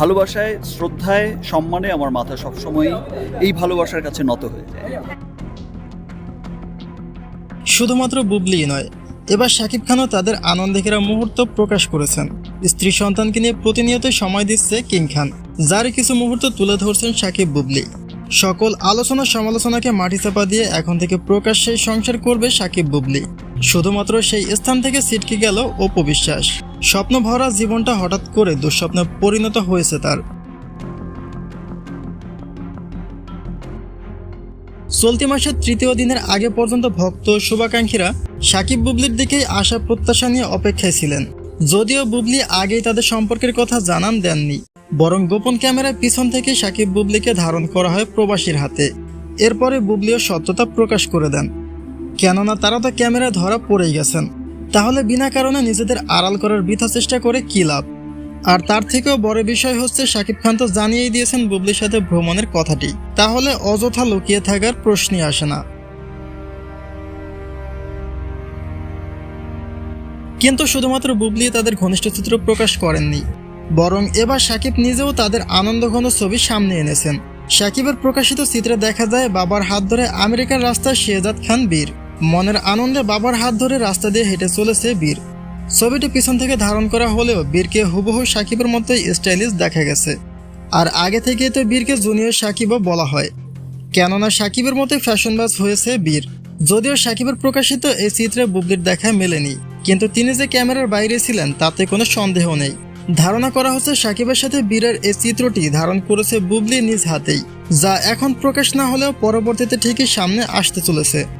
ভালোবাসায়, শ্রদ্ধায়, সম্মানে আমার মাথা সবসময় এই ভালোবাসার কাছে নত হয়ে যায়। শুধুমাত্র বুবলি নয়, এবার শাকিব খানও তাদের আনন্দে মুহূর্ত প্রকাশ করেছেন। স্ত্রী সন্তানকে নিয়ে প্রতিনিয়ত সময় দিচ্ছে কিং খান। যার কিছু মুহূর্ত তুলে ধরছেন শাকিব বুবলি। সকল আলোচনা সমালোচনাকে মাটি চাপা দিয়ে এখন থেকে প্রকাশ্যে সংসার করবে সাকিব বুবলি। শুধুমাত্র সেই স্থান থেকে ছিটকে গেল অপু বিশ্বাস। স্বপ্ন ভরা জীবনটা হঠাৎ করে দুঃস্বপ্নে পরিণত হয়েছে তার। চলতি মাসের তৃতীয় দিনের আগে পর্যন্ত ভক্ত শুভাকাঙ্ক্ষীরা সাকিব বুবলির দিকেই আশা প্রত্যাশা নিয়ে অপেক্ষায় ছিলেন। যদিও বুবলি আগেই তাদের সম্পর্কের কথা জানান দেননি। বরং গোপন ক্যামেরার পিছন থেকে সাকিব বুবলিকে ধারণ করা হয় প্রবাসীর হাতে। এরপরে বুবলিও সত্যতা প্রকাশ করে দেন। কেননা তারা তো ক্যামেরায় ধরা পড়েই গেছেন। তাহলে বিনা কারণে নিজেদের আড়াল করার বৃথা চেষ্টা করে কী লাভ? আর তার থেকেও বড় বিষয় হচ্ছে শাকিব খান তো জানিয়েই দিয়েছেন বুবলির সাথে ভ্রমণের কথাটি। তাহলে অযথা লুকিয়ে থাকার প্রশ্নই আসে না। কিন্তু শুধুমাত্র বুবলি তাদের ঘনিষ্ঠ চিত্র প্রকাশ করেননি। বরং এবার সাকিব নিজেও তাদের আনন্দঘন ছবি সামনে এনেছেন। সাকিবের প্রকাশিত চিত্রে দেখা যায়, বাবার হাত ধরে আমেরিকার রাস্তায় শেহজাদ খান বীর। মনের আনন্দে বাবার হাত ধরে রাস্তা দিয়ে হেঁটে চলেছে বীর। ছবিটি পিছন থেকে ধারণ করা হলেও বীরকে হুবহু সাকিবের মতোই স্টাইলিশ দেখা গেছে। আর আগে থেকেই তো বীরকে জুনিয়র সাকিবও বলা হয়। কেননা সাকিবের মতোই ফ্যাশনবাজ হয়েছে বীর। যদিও সাকিবের প্রকাশিত এই চিত্রে বুবলির দেখা মেলেনি, কিন্তু তিনি যে ক্যামেরার বাইরে ছিলেন তাতে কোনো সন্দেহ নেই। ধারণা করা হচ্ছে সাকিবের সাথে বীরের এই চিত্রটি ধারণ করেছে বুবলি নিজ হাতেই, যা এখন প্রকাশ না হলেও পরবর্তীতে ঠিকই সামনে আসতে চলেছে।